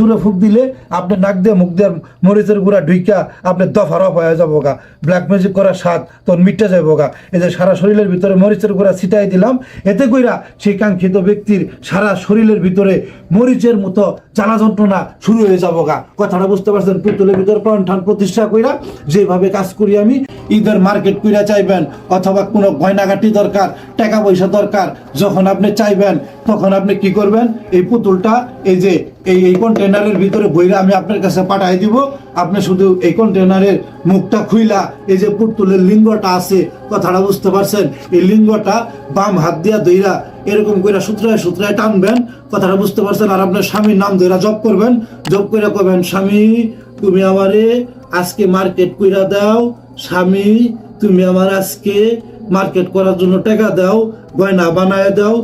জুড়ে ফুক দিলে আপনি নাক দিয়ে মুখ দিয়ে মরিচের গুড়া ঢুইকা আপনি দফা রফ হয়ে যাব গা। ব্ল্যাক ম্যাজিক করার স্বাদ তখন মিটে যাব গা। এই যে সারা শরীরের ভিতরে মরিচের গুঁড়া ছিটাই দিলাম, এতে কইরা সেই কাঙ্ক্ষিত ব্যক্তির সারা শরীরের ভিতরে মরিচের মতো জ্বালা যন্ত্রণা শুরু হয়ে যাব গা। কথাটা বুঝতে পারছেন? পুতুলের ভিতর প্রাণ প্রতিষ্ঠা কইরা যেভাবে কাজ করি আমি, ঈদের মার্কেট কইরা চাইবেন, অথবা কোনো গয়নাঘাটি দরকার, টাকা পয়সা দরকার, যখন আপনি চাইবেন, তখন আপনি কি করবেন? এই পুতুলটা এই যে, এই এই কন্টেনারের ভিতরে বইরা আমি আপনার কাছে পাঠাই দিব। আপনি শুধু এই কন্টেনারের মুখটা খুইলা, এই যে পুতুলের লিঙ্গটা আছে, কথাটা বুঝতে পারছেন? এই লিঙ্গটা বাম হাত দিয়া দইরা এরকম করে সূত্রায় সূত্রায় টানবেন, কথাটা বুঝতে পারছেন? আর আপনার স্বামীর নাম ধরে জব করবেন জব করে কবেন স্বামী, তুমি আমারে আজকে মার্কেট কইরা দাও, স্বামী, তুমি আমার আজকে মার্কেট করার জন্য টাকা দাও, গয়না বানায় দাও।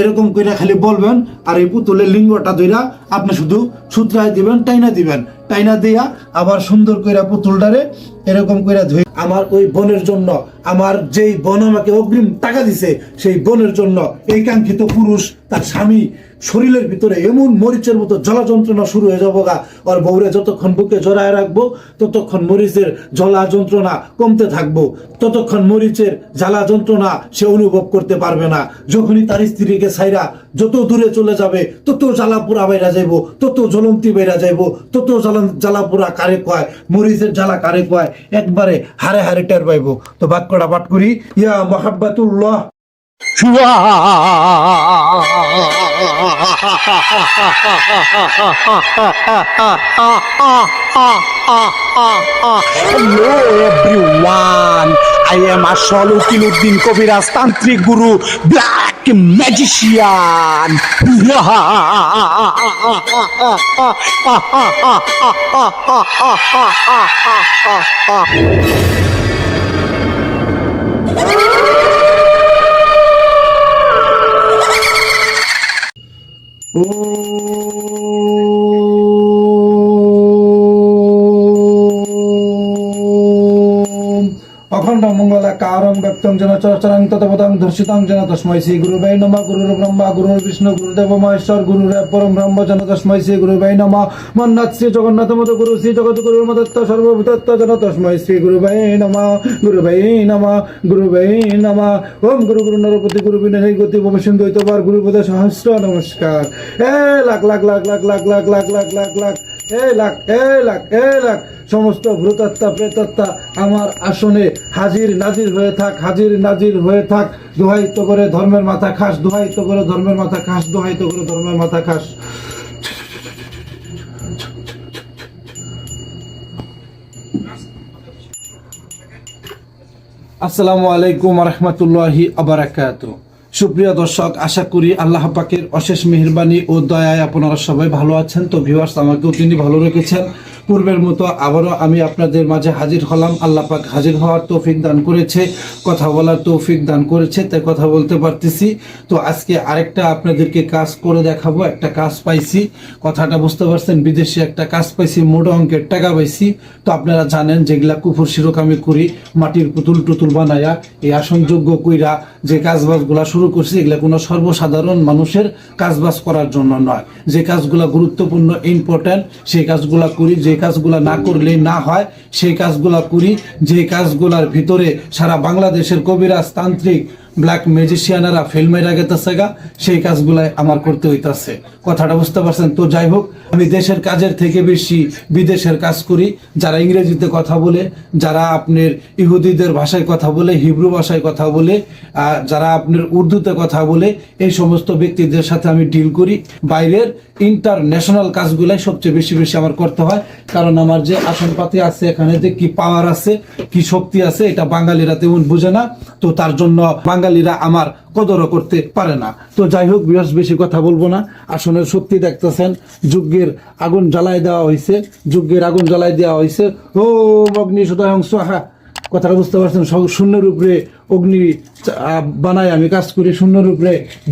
এরকম করে খালি বলবেন, আর এই পুতুলের লিঙ্গটা ধইরা আপনি শুধু সূত্রায় দিবেন, টাইনা দিবেন। টাইনা দিয়া আবার সুন্দর করে পুতুলটারে এরকম কইরা ধুই। আমার ওই বোনের জন্য, আমার যেই বোন আমাকে অগ্রিম টাকা দিছে, সেই বোনের জন্য এই কাঙ্ক্ষিত পুরুষ তার স্বামী শরীরের ভিতরে এমন মরিচের মতো জ্বলা যন্ত্রণা শুরু হয়ে যাব গা। ওর বউরে যতক্ষণ বুকে জড়ায় রাখব, ততক্ষণ মরিচের জ্বলা যন্ত্রণা কমতে থাকব। ততক্ষণ মরিচের জ্বালা যন্ত্রণা সে অনুভব করতে পারবে না। যখনই তার স্ত্রীকে ছাইরা যত দূরে চলে যাবে, তত জ্বালা জ্বালাপুরা বাইরা যাইব, তত জ্বলন্তি বাইরা যাইব, তত জ্বালা- জ্বালাপুরা কারে কয়, মরিচের জ্বালা কারে কয় একবারে হারে হারে টের পাইব। তো বাক্যটা পাঠ করি ইয়া মহাব্বাতুল্লাহ। Hello everyone, আই এম আসল উকিল উদ্দিন কবিরাজ তান্ত্রিক গুরু ব্ল্যাক ম্যাজিশিয়ান Oh মঙ্গল কারং ব্যক্তং যেন চরচরাং ততপদং ধর্ষিতং যেন তস্মৈ শ্রী গুরু বাই নম গুরুর ব্রহ্মা গুরুর বিষ্ণু গুরুদেব মহেশ্বর গুরুর পরম ব্রহ্ম যেন তস্মৈ শ্রী গুরু বাই নম মন্নাথ শ্রী জগন্নাথ মত গুরু শ্রী জগৎ গুরুর মদত্ত সর্বভূতত্ব যেন তস্মৈ শ্রী গুরু বাই নম গুরু বাই নম গুরু বাই নম ওম গুরু গুরু নরপতি গুরু বিনয় গতি ভবসিন্ধু দ্বৈতবার গুরু পদ সহস্র নমস্কার এ লাখ লাখ লাখ লাখ লাখ লাখ লাখ লাখ লাখ লাখ এ লাখ এ লাখ এ লাখ সমস্ত ভূতত্তা প্রেতত্তা আমার আসনে হাজির নাজির হয়ে থাক, হাজির নাজির হয়ে থাক। দোহাইত করে ধর্মের মাথা খাস, দোহাইত করে ধর্মের মাথা খাস, দোহাইত করে ধর্মের মাথা খাস। আসসালামু আলাইকুম রহমতুল্লাহি আবরাকাত সুপ্রিয় দর্শক, আশা করি আল্লাহ পাকের অশেষ মেহরবানি ও দয়ায় আপনারা সবাই ভালো আছেন। তো ভিউয়ার্স আমাকেও তিনি ভালো রেখেছেন। পূর্বের মতো আবারও আমি আপনাদের মাঝে হাজির হলাম। আল্লাহ পাক হাজির হওয়ার তৌফিক দান করেছে, কথা বলার তৌফিক দান করেছে, তাই কথা বলতে পারতেছি। তো আজকে আরেকটা আপনাদেরকে কাজ করে দেখাবো, একটা কাজ পাইছি। কথাটা বুঝতে পারছেন, বিদেশে একটা কাজ পাইছি, মোটা অঙ্কের টাকা পাইছি। তো আপনারা জানেন যেগুলা কুফুর শিরোকামি করি, মাটির পুতুল টুতুল বানায়া, এই আসনযোগ্য কইরা যে কাজবাজগুলা শুরু করছি, এগুলা কোনো সর্বসাধারণ মানুষের কাজবাজ করার জন্য নয়। যে কাজগুলা গুরুত্বপূর্ণ ইম্পর্ট্যান্ট সেই কাজগুলা করি, যে কাজগুলা না করলে না হয়, সেই কাজগুলা করি। যে কাজগুলার ভিতরে সারা বাংলাদেশের কবিরাজ তান্ত্রিক ব্ল্যাক ম্যাজিশিয়ানেরা ফিল্মেরা গেতেছে গা, সেই কাজগুলাই আমার করতে হইতাছে। কথাটা বুঝতে পারছেন? তো যাই হোক, আমি দেশের কাজের থেকে বেশি বিদেশের কাজ করি। যারা ইংরেজিতে কথা বলে, যারা আপনার ইহুদিদের ভাষায় কথা বলে, হিব্রু ভাষায় কথা বলে যারা আপনার উর্দুতে কথা বলে, এই সমস্ত ব্যক্তিদের সাথে আমি ডিল করি। বাইরের ইন্টারন্যাশনাল কাজগুলাই সবচেয়ে বেশি বেশি আমার করতে হয়। কারণ আমার যে আসনপাতি আছে, এখানে যে কি পাওয়ার আছে, কি শক্তি আছে, এটা বাঙালিরা তেমন বুঝে না। তো তার জন্য বাঙালিরা আমার কদরও করতে পারে না। তো যাই হোক বৃহস্প বেশি কথা বলব না। আসলে সত্যি দেখতেছেন যজ্ঞের আগুন জ্বালাই দেওয়া হয়েছে যজ্ঞের আগুন জ্বালাই দেওয়া হয়েছে ও অগ্নি সুতরাং হ্যাঁ কথাটা বুঝতে পারছেন শূন্যের উপরে অগ্নি বানায় আমি কাজ করি শূন্যের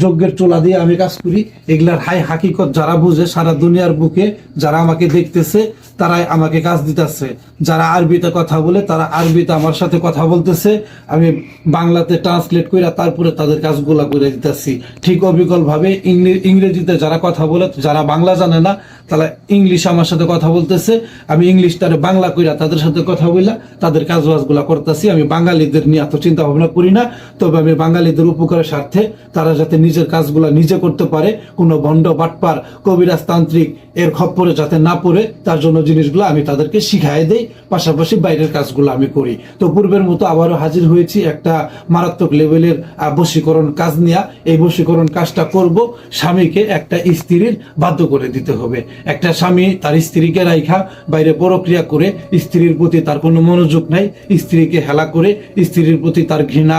যজ্ঞের চোলা দিয়ে আমি কাজ করি। এগুলার হাই হাকিকত যারা বুঝে, সারা দুনিয়ার বুকে যারা আমাকে দেখতেছে, তারাই আমাকে কাজ দিতেছে। যারা আরবিতে কথা বলে, তারা আরবিতে আমার সাথে কথা বলতেছে। আমি বাংলাতে ট্রান্সলেট করে তারপরে তাদের কাজগুলা করে দিতেছি। ঠিক অবিকল ভাবে ইংরেজিতে যারা কথা বলে, যারা বাংলা জানে না, তারা ইংলিশ আমার সাথে কথা বলতেছে। আমি ইংলিশ তারা বাংলা কইরা তাদের সাথে কথা বইলা তাদের কাজ বাজগুলা করতেছি। আমি বাঙালিদের নিয়ে এত চিন্তা ভাবনা করি না, তবে আমি বাঙালিদের উপকারের স্বার্থে তারা যাতে নিজের কাজগুলা নিজে করতে পারে, কোনো ভণ্ড বাটপার, কবিরাজ তান্ত্রিক এর খপ্পরে যাতে না পড়ে, তার জন্য জিনিসগুলো আমি তাদেরকে শিখাই দেই, পাশাপাশি বাইরের কাজগুলো আমি করি। তো পূর্বের মতো আবারও হাজির হয়েছি একটা মারাত্মক লেভেলের বশীকরণ কাজ নিয়ে। এই বশীকরণ কাজটা করব, স্বামীকে একটা স্ত্রীর বাধ্য করে দিতে হবে। একটা স্বামী তার স্ত্রীকে রাইখা, বাইরে প্রক্রিয়া করে, স্ত্রীর প্রতি তার কোনো মনোযোগ নাই, স্ত্রীকে হেলা করে, স্ত্রীর প্রতি তার ঘৃণা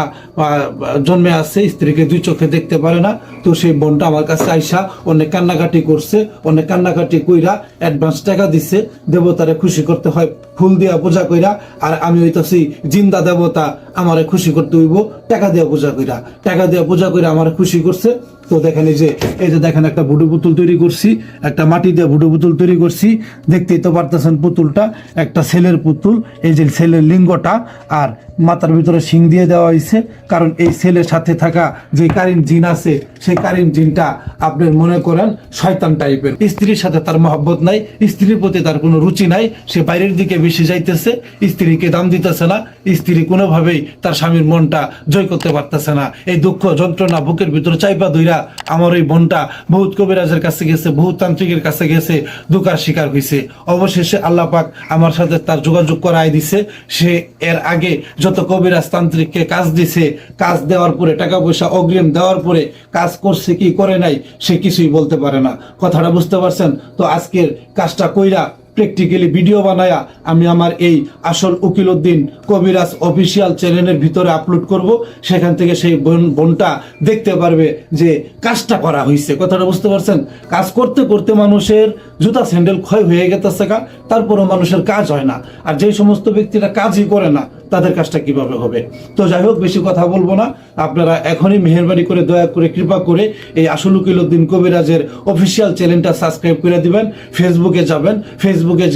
জন্মে আছে, স্ত্রীকে দুই চোখে দেখতে পারে না। তো সেই বোনটা আমার কাছে আইসা অনেক কান্নাকাটি করছে, অনেক কান্নাকাটি কইরা অ্যাডভান্স টাকা দিছে, দেবতারে খুশি করতে হয়। ফুল দিয়া পূজা কইরা, আর আমি হইতাছি জিন্দা দেবতা, আমারে খুশি করতে হইব, টাকা দিয়া পূজা কইরা। টাকা দিয়া পূজা কইরা আমারে খুশি করছে। তো দেখেন যে, এই যে দেখেন একটা ভুডু পুতুল তৈরি করছি, একটা মাটি দিয়ে ভুডু পুতুল তৈরি করছি। দেখতেই তো পারতেছেন পুতুলটা, একটা ছেলের পুতুল, এই যে ছেলের লিঙ্গটা, আর মাথার ভিতরে শিং দিয়ে দেওয়া হয়েছে কারণ এই ছেলের সাথে থাকা যে কারিন জিন আছে, সেই কারিন জিনটা আপনার মনে করেন শয়তান টাইপের স্ত্রীর সাথে তার মহব্বত নাই, স্ত্রীর প্রতি তার কোনো রুচি নাই, সে বাইরের দিকে বেশি যাইতেছে, স্ত্রীকে দাম দিতেছে না, স্ত্রী কোনোভাবেই তার স্বামীর মনটা জয় করতে পারতেছে না। এই দুঃখ যন্ত্রণা বুকের ভিতরে চাইপা দইরা আমার ওই বোনটা বহুত কবিরাজের কাছে গেছে, বহুত তান্ত্রিকের কাছে গেছে দুঃখার শিকার হয়েছে অবশেষে আল্লাহ পাক আমার সাথে তার যোগাযোগ করাই দিছে। সে এর আগে যত কবিরাজ তান্ত্রিককে কাজ দিছে, কাজ দেওয়ার পরে টাকা পয়সা অগ্রিম দেওয়ার পরে কাজ করছে কি করে নাই, সে কিছুই বলতে পারে না। কথাটা বুঝতে পারছেন? তো আজকের কাজটা কইরা প্র্যাকটিক্যালি ভিডিও বানায়া আমি আমার এই আসল উকিল উদ্দিন কবিরাজ অফিসিয়াল চ্যানেলের ভিতরে আপলোড করব। সেখান থেকে সেই বোন, বোনটা দেখতে পারবে যে কাজটা করা হয়েছে কথাটা বুঝতে পারছেন? কাজ করতে করতে মানুষের জুতা স্যান্ডেল ক্ষয় হয়ে গেতেছে কা তারপরও মানুষের কাজ হয় না। আর যেই সমস্ত ব্যক্তিরা কাজই করে না তাদের কাজটা কীভাবে হবে? তো যাই হোক, বেশি কথা বলব না। আপনারা এখনই মেহরবানি করে, দয়া করে, কৃপা করে এই আসল উকিল উদ্দিন কবিরাজের অফিসিয়াল চ্যানেলটা সাবস্ক্রাইব করে দিবেন। ফেসবুকে যাবেন ফেসবুকে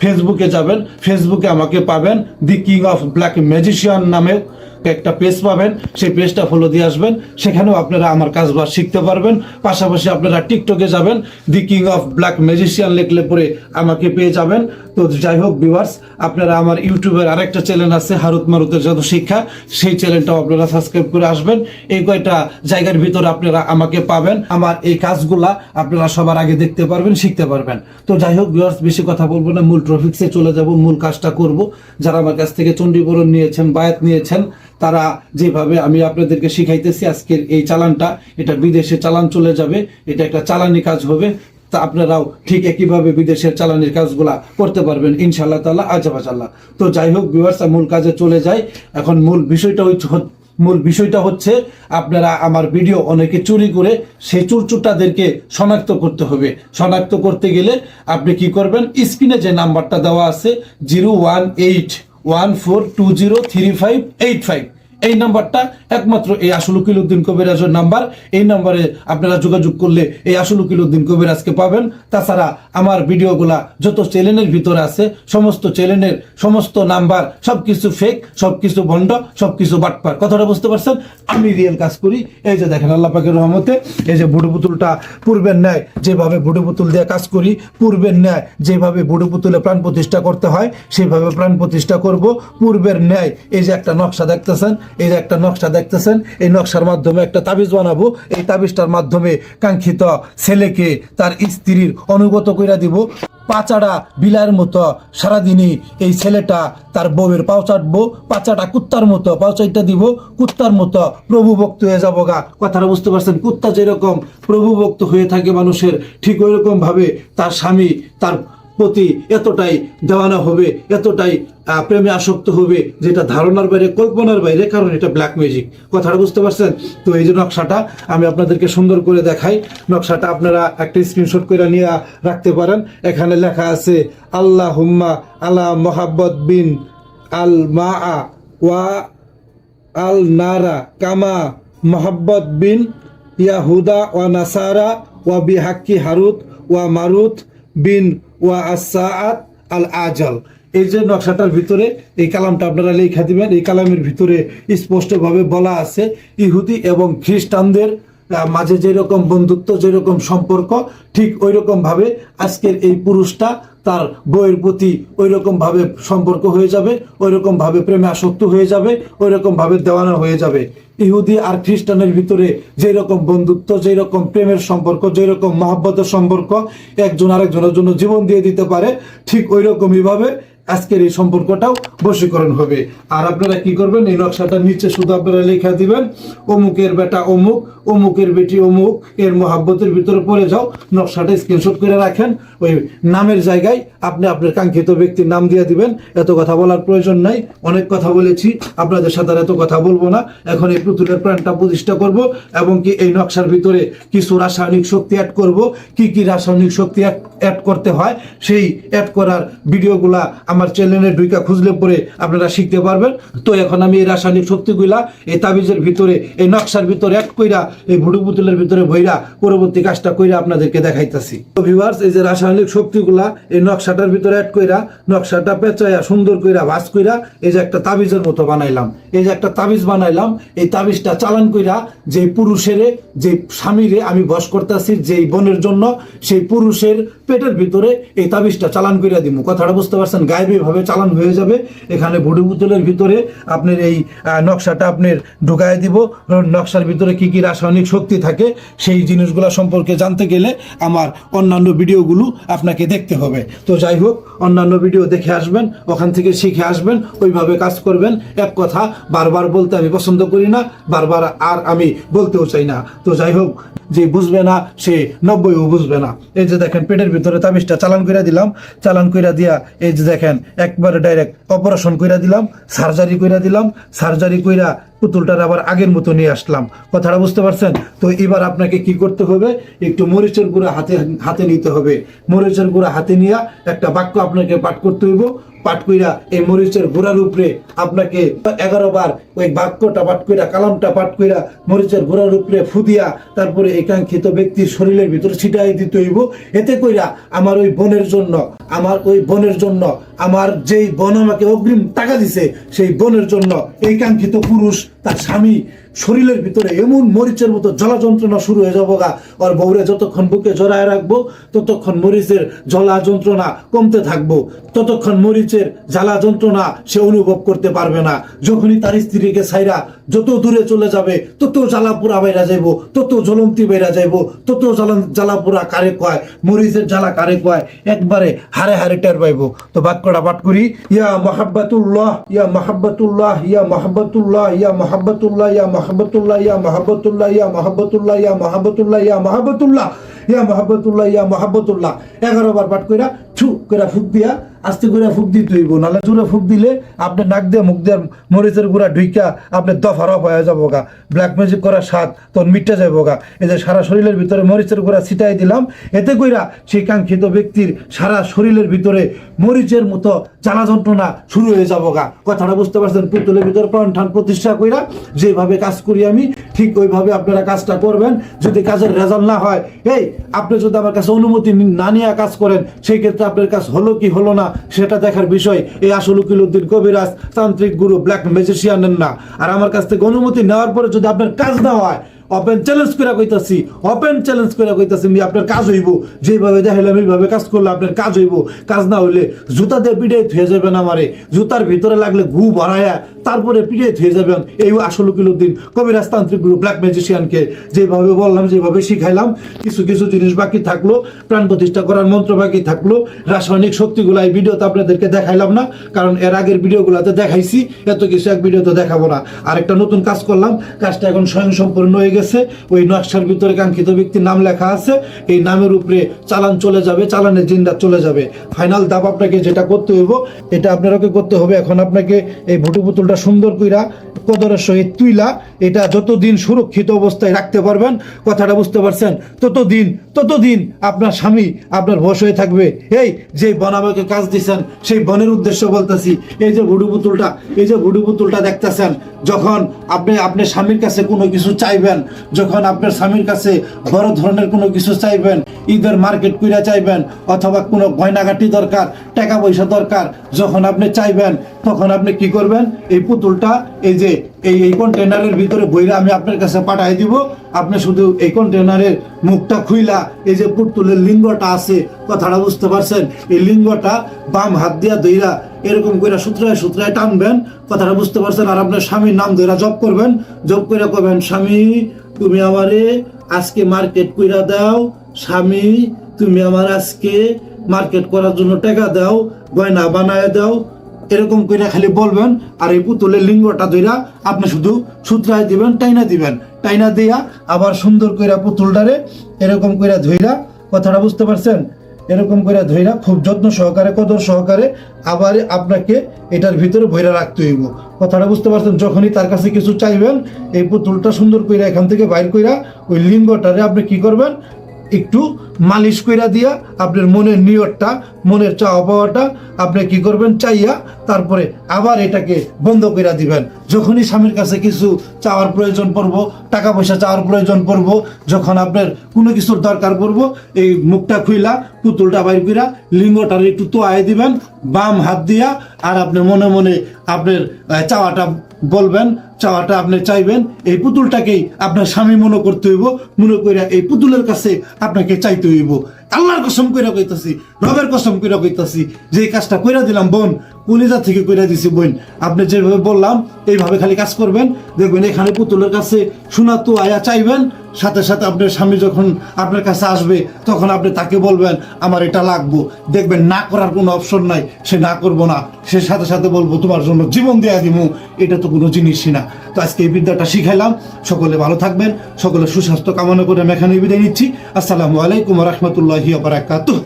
ফেসবুকে যাবেন ফেসবুকে আমাকে পাবেন। The king of black magician নামে। একটা পেজ পাবেন, সেই পেজটা ফলো দিয়ে আসবেন। সেখানেও আপনারা আমার কাজবাজ শিখতে পারবেন। পাশাপাশি আপনারা টিকটকে যাবেন the king of black magician লিখলে পরে আমাকে পেয়ে যাবেন। তো যাই হোক ভিউয়ার্স আপনারা আমার ইউটিউবের আরেকটা চ্যানেল আছে, হারুত মারুতের যত শিক্ষা, সেই চ্যানেলটাও আপনারা সাবস্ক্রাইব করে আসবেন। এই কয়টা জায়গার ভিতরে আপনারা আমাকে পাবেন। আমার এই কাজগুলা আপনারা সবার আগে দেখতে পারবেন, শিখতে পারবেন। তো যাই হোক ভিউয়ার্স বেশি কথা বলব না। মূল ট্রফিক্সে চলে যাব, মূল কাজটা করব। যারা আমার কাছ থেকে চণ্ডীবরণ নিয়েছেন, বায়াত নিয়েছেন তারা যেভাবে আমি আপনাদেরকে শিখাইতেছি আজকের এই চালানটা, এটা বিদেশে চালান চলে যাবে, এটা একটা চালানি কাজ হবে। তা আপনারাও ঠিক একইভাবে বিদেশের চালানির কাজগুলা করতে পারবেন, ইনশাআল্লাহ তাল্লাহ আজাবাজাল্লাহ তো যাই হোক বিভার্স মূল কাজে চলে যাই। এখন মূল বিষয়টা মূল বিষয়টা হচ্ছে, আপনারা আমার ভিডিও অনেকে চুরি করে সেই চুরচুটাদেরকে শনাক্ত করতে হবে। শনাক্ত করতে গেলে আপনি কি করবেন? স্ক্রিনে যে নাম্বারটা দেওয়া আছে, zero one eight one four two zero three five eight five. এই নাম্বারটা একমাত্র এই আসল উকিল উদ্দিন কবিরাজের নাম্বার। এই নাম্বারে আপনারা যোগাযোগ করলে এই আসল উকিল উদ্দিন কবিরাজকে পাবেন। তাছাড়া আমার ভিডিওগুলা যত চ্যানেলের ভিতরে আছে, সমস্ত চ্যানেলের সমস্ত নাম্বার, সবকিছু ফেক সব সবকিছু ভণ্ড সবকিছু বাটপার। কথাটা বুঝতে পারছেন? আমি রিয়েল কাজ করি। এই যে দেখেন আল্লাহ পাকের রহমতে এই যে বুড়ো পুতুলটা পূর্বের ন্যায় যেভাবে বুড়ো পুতুল দিয়ে কাজ করি, পূর্বের ন্যায় যেভাবে বুড়ো পুতুলে প্রাণ প্রতিষ্ঠা করতে হয় সেইভাবে প্রাণ প্রতিষ্ঠা করব। পূর্বের ন্যায় এই যে একটা নকশা দেখতেছেন এই যে একটা নকশা দেখতেছেন, এই নকশার মাধ্যমে একটা তাবিজ বানাবো। এই তাবিজটার মাধ্যমে কাঙ্ক্ষিত ছেলেকে তার স্ত্রীর অনুগত কইরা দিব। পাচাড়া বিলার মতো সারাদিনই এই ছেলেটা তার বউয়ের পাও চাটবো পাচাটা কুত্তার মতো পাও চাইটা দিব। কুত্তার মতো প্রভু প্রভুভক্ত হয়ে যাব গা। কথাটা বুঝতে পারছেন? কুত্তা যেরকম প্রভু প্রভুভক্ত হয়ে থাকে মানুষের, ঠিক ওই রকম ভাবে তার স্বামী তার প্রতি এতটাই দেওয়ানা হবে, এতটাই প্রেমে আসক্ত হবে, যেটা ধারণার বাইরে, কল্পনার বাইরে, কারণ এটা ব্ল্যাক ম্যাজিক কথাটা বুঝতে পারছেন? তো এই যে নকশাটা আমি আপনাদেরকে সুন্দর করে দেখাই। নকশাটা আপনারা একটা স্ক্রিনশট করে নিয়ে রাখতে পারেন। এখানে লেখা আছে আল্লাহ হুম্মা আলা মোহাব্বত বিন আল মা আ ওয়া আল নারা কামা মোহাব্বত বিন ইয়াহুদা ওয়া নাসারা ওয়া বিহাক্কি হারুত ওয়া মারুত বিন ওয়া আল আজাল এই যে নকশাটার ভিতরে এই কালামটা আপনারা লেখা দিবেন, এই কালামের ভিতরে স্পষ্টভাবে বলা আছে, ইহুদি এবং খ্রিস্টানদের মাঝে যেরকম বন্ধুত্ব, যেরকম সম্পর্ক, ঠিক ওই রকম ভাবে আজকের এই পুরুষটা তার বইয়ের প্রতি ওই রকম ভাবে সম্পর্ক হয়ে যাবে ওই রকম ভাবে প্রেমে আসক্ত হয়ে যাবে ওই রকমভাবে দেওয়ানা হয়ে যাবে। ইহুদি আর খ্রিস্টানের ভিতরে যেই রকম বন্ধুত্ব যেই রকম প্রেমের সম্পর্ক যেই রকম মহাব্বতের সম্পর্ক, একজন আরেকজনের জন্য জীবন দিয়ে দিতে পারে, ঠিক ওই রকমইভাবে আজকের এই সম্পর্কটাও বশীকরণ হবে। আর আপনারা কি করবেন? এই নকশাটা নিচে শুধু আপনারা লেখা দিবেন, অমুকের বেটা অমুক, অমুকের বেটি অমুক, এর মহাব্বতের ভিতরে পড়ে যাও, নকশাটা স্ক্রিনশট করে রাখেন, ওই নামের জায়গায় আপনি আপনার কাঙ্ক্ষিত ব্যক্তির নাম দিয়ে দিবেন। এত কথা বলার প্রয়োজন নাই, অনেক কথা বলেছি, আপনাদের সাথে এত কথা বলব না। এখন এই পুতুলের প্রাণটা প্রতিষ্ঠা করব এবং কি এই নকশার ভিতরে কিছু রাসায়নিক শক্তি অ্যাড করব। কি কি রাসায়নিক শক্তি অ্যাড করতে হয়, সেই অ্যাড করার ভিডিওগুলা আমার চ্যানেলে ঢুইকা খুঁজলে পরে আপনারা শিখতে পারবেন। তো এখন আমি এই রাসায়নিক শক্তিগুলা, এই তাবিজের ভিতরে, এই নকশার ভিতরে অ্যাড কইরা, এই ভুডু পুতুলের ভিতরে ভইরা পরবর্তী কাজটা কইরা আপনাদেরকে দেখাইতাছি। তো ভিউয়ার্স এই যে রাসায়নিক শক্তিগুলা, এই নকশাটার ভিতরে অ্যাড কইরা, নকশাটা পেঁচাইয়া সুন্দর কইরা ভাস কইরা, এই যে একটা তাবিজের মতো বানাইলাম। এই যে একটা তাবিজ বানাইলাম, এই তাবিজটা চালান কইরা যে পুরুষেরে যে স্বামীরে আমি বস করতেছি, যেই বনের জন্য, সেই পুরুষের পেটের ভিতরে এই তাবিজটা চালান কইরা দিব কথাটা বুঝতে পারছেন? গায়েবী ভাবে চালান হয়ে যাবে। এখানে ভুডু পুতুলের ভিতরে আপনার এই নকশাটা আপনার ঢুকায় দিব। নকশার ভিতরে কি কি রাসায়নিক শক্তি থাকে সেই জিনিসগুলো সম্পর্কে জানতে গেলে আমার অন্যান্য ভিডিওগুলো আপনাকে দেখতে হবে। তো যাই হোক, অন্যান্য ভিডিও দেখে আসবেন, ওখান থেকে শিখে আসবেন, ওইভাবে কাজ করবেন। এক কথা বারবার বলতে আমি পছন্দ করি না, বারবার আর আমি বলতেও চাই না। তো যাই হোক, যে বুঝবে না, সে নব্বইও বুঝবে না। এই যে দেখেন, পেটের ভিতরে তাবিজটা চালান কইরা দিলাম। চালান কইরা দিয়া এই যে দেখেন, একবারে ডাইরেক্ট অপারেশন কইরা দিলাম সার্জারি কইরা দিলাম সার্জারি কইরা পুতুলটার আবার আগের মতো নিয়ে আসলাম। কথাটা বুঝতে পারছেন? তো এবার আপনাকে কি করতে হবে? একটু মরিচের গুঁড়া হাতে হাতে নিতে হবে। মরিচের গুঁড়া হাতে নিয়ে একটা বাক্য আপনাকে পাঠ করতে হইব। পাঠ কইরা এই মরিচের গুঁড়ার উপরে আপনাকে এগারো বার ওই বাক্যটা পাঠ কইরা, কালামটা পাঠ কইরা মরিচের গুঁড়ার উপরে ফুদিয়া তারপরে একাঙ্ক্ষিত ব্যক্তির শরীরের ভিতরে ছিটাই দিতে হইব। এতে কইরা আমার ওই বোনের জন্য, আমার ওই বোনের জন্য, আমার যেই বন আমাকে অগ্রিম টাকা দিছে, সেই বোনের জন্য এই কাঙ্ক্ষিত পুরুষ তার স্বামী শরীরের ভিতরে এমন মরিচের মতো জ্বলা যন্ত্রণা শুরু হয়ে যাব গা। ওর বউরে যতক্ষণ বুকে জড়ায় রাখব, ততক্ষণ মরিচের জ্বলা যন্ত্রণা কমতে থাকব। ততক্ষণ মরিচের জ্বালা যন্ত্রণা সে অনুভব করতে পারবে না। যখনই তার স্ত্রীকে ছাইরা যত দূরে চলে যাবে, তত জ্বালাপুরা বাইরা যাইব, তত জ্বলন্তি বাইরা যাইব, তত জ্বালা- জ্বালাপুরা কারে কয় মরিচের জ্বালা কারে কয় একবারে হারে হারে টের পাইব। তো বাক্যটা পাঠ করি, ইয়া মহাব্বাতুল্লাহ ইয়া মহাব্বাতুল্লাহ ইয়া মহাব্বাতুল্লাহ ইয়া মহাব্বাতুল্লাহ, ইয়া mahabbatullah ya mahabbatullah ya mahabbatullah ya mahabbatullah ya mahabbatullah. ইয়া মহাব্বাতুল্লাহ ইয়া মহাব্বাতুল্লাহ। এগারো বার পাঠ কইরা ছু কইরা ফুক দিয়া, আস্তে করে ফুক দিতে হইব। নাহলে জোরে ফুক দিলে আপনি নাক দিয়ে, মুখ দিয়ে, মরিচের গুঁড়া ঢুইকা আপনি দফা রফ হয়ে যাব গা। ব্ল্যাক ম্যাজিক করার স্বাদ তখন মিটে যাব গা। এই যে সারা শরীরের ভিতরে মরিচের গুঁড়া ছিটাই দিলাম, এতে কইরা সেই কাঙ্ক্ষিত ব্যক্তির সারা শরীরের ভিতরে মরিচের মতো জ্বালা যন্ত্রণা শুরু হয়ে যাব গা। কথাটা বুঝতে পারছেন? পুতুলের ভিতরে প্রাণ ঠান প্রতিষ্ঠা কইরা যেভাবে কাজ করি আমি ঠিক ওইভাবে আপনারা কাজটা করবেন। যদি কাজের রেজাল্ট না হয়, এই আপনি যদি আমার কাছে অনুমতি না নিয়ে কাজ করেন, সেই ক্ষেত্রে আপনার কাজ হলো কি হলো না, সেটা দেখার বিষয়। এই আসল উকিলউদ্দিন কবিরাজ, তান্ত্রিক গুরু ব্ল্যাক ম্যাজিশিয়ানের না। আর আমার কাছ থেকে অনুমতি নেওয়ার পরে যদি আপনার কাজ না হয় ওপেন চ্যালেঞ্জ করে কইতাছি ওপেন চ্যালেঞ্জ করে কইতাছি আমি আপনার কাজ হইব। যেভাবে দেখাইলাম, এইভাবে কাজ করলে আপনার কাজ হইব। কাজ না হইলে জুতা দিয়ে পিঠে থুয়ে যাবেন আমারে। জুতার ভিতরে লাগলে ঘু ভরায়া তারপরে পিঠে থুয়ে যাবেন। এই আসল উকিলউদ্দিন কবিরাজ তান্ত্রিক গুরু ব্ল্যাক ম্যাজিশিয়ানকে যেভাবে বললাম যেভাবে শিখাইলাম, কিছু কিছু জিনিস বাকি থাকল, প্রাণ প্রতিষ্ঠা করার মন্ত্র বাকি থাকল, রাসায়নিক শক্তিগুলো এই ভিডিওতে আপনাদেরকে দেখাইলাম না, কারণ এর আগের ভিডিওগুলোতে দেখাইছি, এত কিছু এক ভিডিও ভিডিওতে দেখাবো না। আর একটা নতুন কাজ করলাম, কাজটা এখন স্বয়ং সম্পূর্ণ হয়ে গেছে। ওই নকশার ভিতরে কাঙ্ক্ষিত ব্যক্তির নাম লেখা আছে, এই নামের উপরে চালান চলে যাবে, চালানের জিন্দা চলে যাবে। ফাইনাল দাব আপনাকে যেটা করতে হইব, এটা আপনারাকে করতে হবে। এখন আপনাকে এই ভুটু পুতুলটা সুন্দর কইরা কদরের সহিত তুইলা, এটা যতদিন সুরক্ষিত অবস্থায় রাখতে পারবেন, কথাটা বুঝতে পারছেন? ততদিন ততদিন আপনার স্বামী আপনার বশ হয়ে থাকবে। এই যে বন আমাকে কাজ দিচ্ছেন সেই বনের উদ্দেশ্য বলতেছি, এই যে ভুডু পুতুলটা, এই যে ভুডু পুতুলটা দেখতেছেন, যখন আপনি আপনার স্বামীর কাছে কোনো কিছু চাইবেন, যখন আপনার স্বামীর কাছে বড় ধরনের কোনো কিছু চাইবেন, ঈদের মার্কেট কইরা চাইবেন, অথবা কোনো গয়নাগাটি দরকার, টাকা পয়সা দরকার, যখন আপনি চাইবেন, তখন আপনি কি করবেন? এই পুতুলটা, এই যে এই এই কন্টেনারের ভিতরে বইরা আমি আপনার কাছে পাঠাই দিব। আপনি শুধু এই কন্টেনারের মুখটা খুইলা, এই যে পুতুলের লিঙ্গটা আছে, কথাটা বুঝতে পারছেন? এই লিঙ্গটা বাম হাত দিয়া দইরা এরকম করে সূত্রায় সূত্রায় টানবেন, কথাটা বুঝতে পারছেন? আর আপনার স্বামীর নাম ধরে জব করবেন। জব করে করবেন স্বামী, তুমি আমারে আজকে মার্কেট কইরা দাও। স্বামী, তুমি আমার আজকে মার্কেট করার জন্য টাকা দাও, গয়না বানায় দাও। এরকম করে খালি বলবেন আর এই পুতুলের লিঙ্গটা ধইরা আপনি শুধু সূত্রায় দিবেন, টাইনা দিবেন। টাইনা দিয়া আবার সুন্দর কইরা পুতুলটারে এরকম কইরা ধইরা, কথাটা বুঝতে পারছেন? এরকম করে ধইরা খুব যত্ন সহকারে, কদর সহকারে আবার আপনাকে এটার ভিতরে ভইরা রাখতে হইব। কথাটা বুঝতে পারছেন? যখনই তার কাছে কিছু চাইবেন, এই পুতুলটা সুন্দর কইরা এখান থেকে বাইর কইরা ওই লিঙ্গটারে আপনি কি করবেন? একটু মালিশ কইরা দিয়া আপনার মনের নিয়তটা, মনের চাওয়া পাওয়াটা আপনি কি করবেন? চাইয়া তারপরে আবার এটাকে বন্ধ কইরা দিবেন। যখনই স্বামীর কাছে কিছু চাওয়ার প্রয়োজন পড়ব টাকা পয়সা চাওয়ার প্রয়োজন পড়ব, যখন আপনার কোনো কিছুর দরকার পড়ব, এই মুখটা খুইলা, পুতুলটা বাইর কইরা লিঙ্গটার একটু তোয়াই দিবেন, বাম হাত দিয়া, আর আপনি মনে মনে আপনার চাওয়াটা বলবেন, চাওয়াটা আপনি চাইবেন, এই পুতুলটাকেই আপনার স্বামী মনে করতে হইব, মনে কইরা এই পুতুলের কাছে আপনাকে চাইতে হইব। আল্লাহর কসম কইরা কইতাছি, রবের কসম কইরা কইতাছি যে কাজটা কইরা দিলাম বোন, কলিজা থেকে কইরা দিছি বোন, আপনি যেভাবে বললাম, এইভাবে খালি কাজ করবেন। দেখবেন এখানে পুতুলের কাছে শোনা তো আয়া চাইবেন সাথে সাথে আপনার স্বামী যখন আপনার কাছে আসবে, তখন আপনি তাকে বলবেন, আমার এটা লাগবো। দেখবেন না করার কোনো অপশন নাই, সে না করব না। সে সাথে সাথে বলব, তোমার জন্য জীবন দেয়া দিমু, এটা তো কোনো জিনিসই না। তো আজকে এই বিদ্যাটা শিখাইলাম। সকলে ভালো থাকবেন, সকলে সুস্বাস্থ্য কামনা করে আমি এখানে বিদায় নিচ্ছি। আসসালামু আলাইকুম রহমতুল্লাহি বারাকাতুহ।